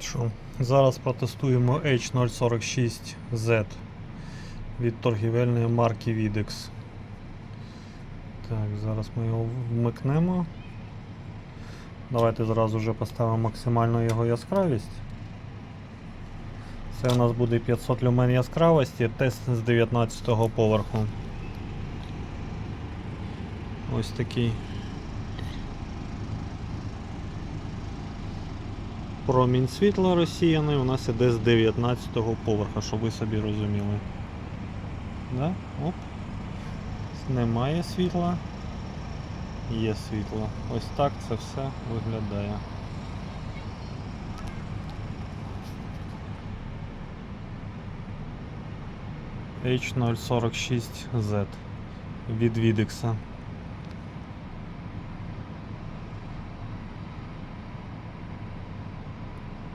Що? Зараз протестуємо H046Z від торгівельної марки Videx. Так, зараз ми його вмикнемо. Давайте зразу вже поставимо максимальну його яскравість. Це у нас буде 500 люмен яскравості, тест з 19 поверху. Ось такий. Промінь світла розсіяний у нас іде з 19 поверха, щоб ви собі розуміли. Да? Оп. Немає світла. Є світло. Ось так це все виглядає. H046Z від Відекса.